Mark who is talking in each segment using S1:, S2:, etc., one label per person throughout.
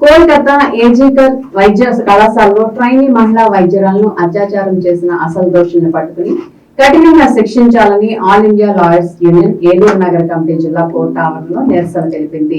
S1: కోల్కతా ఏజీకర్ వైద్య కళాశాలలో ట్రైనీ మహిళా వైద్యురాలను అత్యాచారం చేసిన అసలు దోషుల్ని పట్టుకుని కఠినంగా శిక్షించాలని all India lawyers union Eluru నగర కమిటీ జిల్లా కోర్టు ఆవరణలో నిరసన తెలిపింది.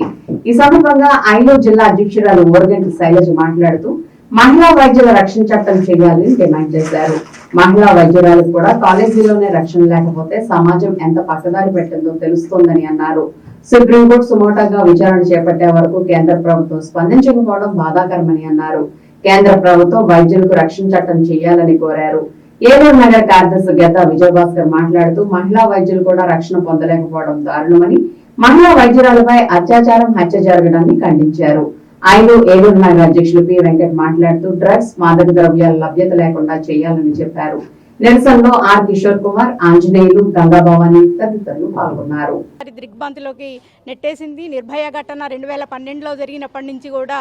S1: ఈ సందర్భంగా ఐలో జిల్లా అధ్యక్షురాలు ఓరగంటి శైలజ మాట్లాడుతూ మహిళా వైద్యుల రక్షణ చట్టం చేయాలని డిమాండ్ చేశారు. మహిళా వైద్యురాలకు కూడా కాలేజీలోనే రక్షణ లేకపోతే సమాజం ఎంత పక్కదారి పెట్టిందో తెలుస్తోందని అన్నారు. సుప్రీంకోర్టు సుమోటాగా విచారణ చేపట్టే వరకు కేంద్ర ప్రభుత్వం స్పందించకపోవడం బాధాకరమని అన్నారు. కేంద్ర ప్రభుత్వం వైద్యులకు రక్షణ చట్టం చేయాలని కోరారు. ఏలూరు నగర కార్యదర్శి గత విజయభాస్కర్ మాట్లాడుతూ మహిళా వైద్యులు కూడా రక్షణ పొందలేకపోవడం దారుణమని మహిళా వైద్యురాలపై అత్యాచారం హత్య జరగడాన్ని ఖండించారు. ఐదు ఏలూరు నగర అధ్యక్షులు పి వెంకట్ మాట్లాడుతూ డ్రగ్స్ మాదక ద్రవ్యాల లభ్యత లేకుండా చేయాలని చెప్పారు. నిరసనలో ఆర్ కిషోర్ కుమార్ ఆంజనేయులు గంగాభవాని తదితరులు పాల్గొన్నారు.
S2: దిగ్భ్రాంతిలోకి నెట్టేసింది. నిర్భయ ఘటన రెండు వేల పన్నెండులో జరిగినప్పటి నుంచి కూడా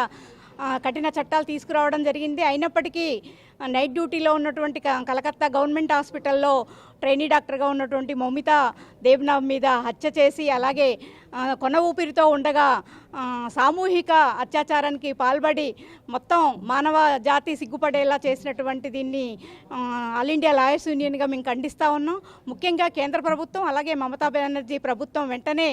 S2: కఠిన చట్టాలు తీసుకురావడం జరిగింది. అయినప్పటికీ నైట్ డ్యూటీలో ఉన్నటువంటి కలకత్తా గవర్నమెంట్ హాస్పిటల్లో ట్రైనీ డాక్టర్గా ఉన్నటువంటి మౌమిత దేవ్నాథ్ మీద హత్య చేసి అలాగే కొన ఊపిరితో ఉండగా సామూహిక అత్యాచారానికి పాల్పడి మొత్తం మానవ జాతి సిగ్గుపడేలా చేసినటువంటి దీన్ని ఆల్ ఇండియా లాయర్స్ యూనియన్గా మేము ఖండిస్తూ ఉన్నాం. ముఖ్యంగా కేంద్ర ప్రభుత్వం అలాగే మమతా బెనర్జీ ప్రభుత్వం వెంటనే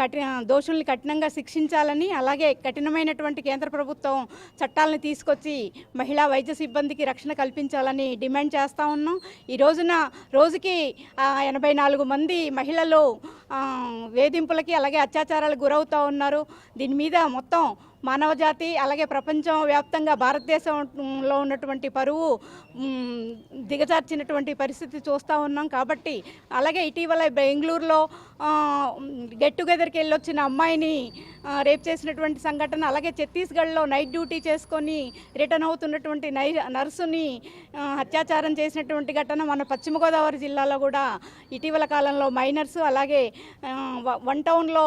S2: కఠిన దోషుల్ని కఠినంగా శిక్షించాలని అలాగే కఠినమైనటువంటి కేంద్ర ప్రభుత్వం చట్టాలను తీసుకొచ్చి మహిళా వైద్య సిబ్బందికి రక్షణ కల్పించాలని డిమాండ్ చేస్తూ ఉన్నాం. ఈ రోజున రోజుకి ఎనభై నాలుగు మంది మహిళలు వేధింపులకి అలాగే అత్యాచారాలకు గురవుతూ ఉన్నారు. దీని మీద మొత్తం మానవజాతి అలాగే ప్రపంచం వ్యాప్తంగా భారతదేశంలో ఉన్నటువంటి పరువు దిగజార్చినటువంటి పరిస్థితి చూస్తూ ఉన్నాం కాబట్టి అలాగే ఇటీవల బెంగళూరులో గెట్ టుగెదర్కి వెళ్ళొచ్చిన అమ్మాయిని రేప్ చేసినటువంటి సంఘటన అలాగే ఛత్తీస్గఢ్లో నైట్ డ్యూటీ చేసుకొని రిటర్న్ అవుతున్నటువంటి నై నర్సుని అత్యాచారం చేసినటువంటి ఘటన మన పశ్చిమ గోదావరి జిల్లాలో కూడా ఇటీవల కాలంలో మైనర్స్ అలాగే వ- వన్ టౌన్లో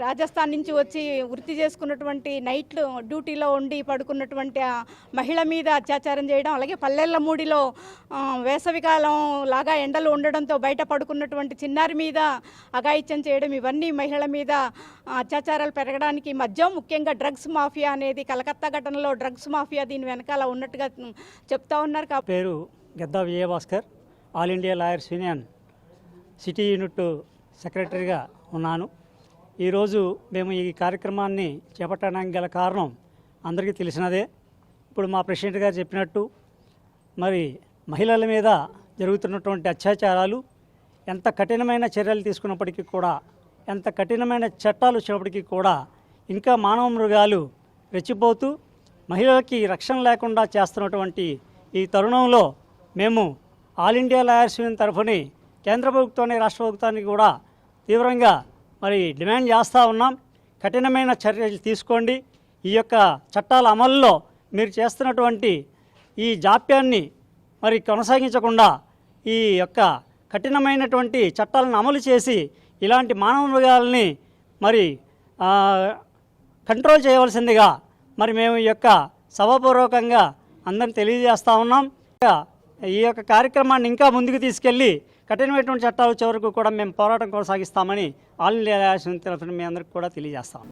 S2: రాజస్థాన్ నుంచి వచ్చి వృత్తి చేసుకున్నటువంటి నైట్ డ్యూటీలో ఉండి పడుకున్నటువంటి మహిళ మీద అత్యాచారం చేయడం అలాగే పల్లెళ్ళ మూడిలో వేసవికాలం లాగా ఎండలు ఉండడంతో బయట పడుకున్నటువంటి చిన్నారి మీద అఘాయిత్యం చేయడం ఇవన్నీ మహిళల మీద అత్యాచారాలు పెరగడానికి మధ్య ముఖ్యంగా డ్రగ్స్ మాఫియా అనేది కలకత్తా ఘటనలో డ్రగ్స్ మాఫియా దీని వెనకాల ఉన్నట్టుగా చెప్తా ఉన్నారు కాబట్టి
S3: పేరు Gadda Vijayabhaskar all India lawyers union city unit సెక్రటరీగా ఉన్నాను. ఈరోజు మేము ఈ కార్యక్రమాన్ని చేపట్టడానికి గల కారణం అందరికీ తెలిసినదే. ఇప్పుడు మా ప్రెసిడెంట్ గారు చెప్పినట్టు మరి మహిళల మీద జరుగుతున్నటువంటి అత్యాచారాలు ఎంత కఠినమైన చర్యలు తీసుకున్నప్పటికీ కూడా ఎంత కఠినమైన చట్టాలు వచ్చినప్పటికీ కూడా ఇంకా మానవ మృగాలు రెచ్చిపోతూ మహిళలకి రక్షణ లేకుండా చేస్తున్నటువంటి ఈ తరుణంలో మేము ఆల్ ఇండియా లాయర్స్ యూనియన్ తరఫుని కేంద్ర ప్రభుత్వాన్ని రాష్ట్ర ప్రభుత్వానికి కూడా తీవ్రంగా మరి డిమాండ్ చేస్తూ ఉన్నాం. కఠినమైన చర్యలు తీసుకోండి. ఈ యొక్క చట్టాల అమల్లో మీరు చేస్తున్నటువంటి ఈ జాప్యాన్ని మరి కొనసాగించకుండా ఈ యొక్క కఠినమైనటువంటి చట్టాలను అమలు చేసి ఇలాంటి మానవ మృగాలని మరి కంట్రోల్ చేయవలసిందిగా మరి మేము ఈ యొక్క సభాపూర్వకంగా అందరిని తెలియజేస్తూ ఉన్నాం. ఈ యొక్క కార్యక్రమాన్ని ఇంకా ముందుకు తీసుకెళ్ళి కఠినమైనటువంటి చట్టాలు వచ్చే వరకు కూడా మేము పోరాటం కొనసాగిస్తామని ఆల్ ఇండియా తరఫున మీ అందరికీ కూడా తెలియజేస్తాం.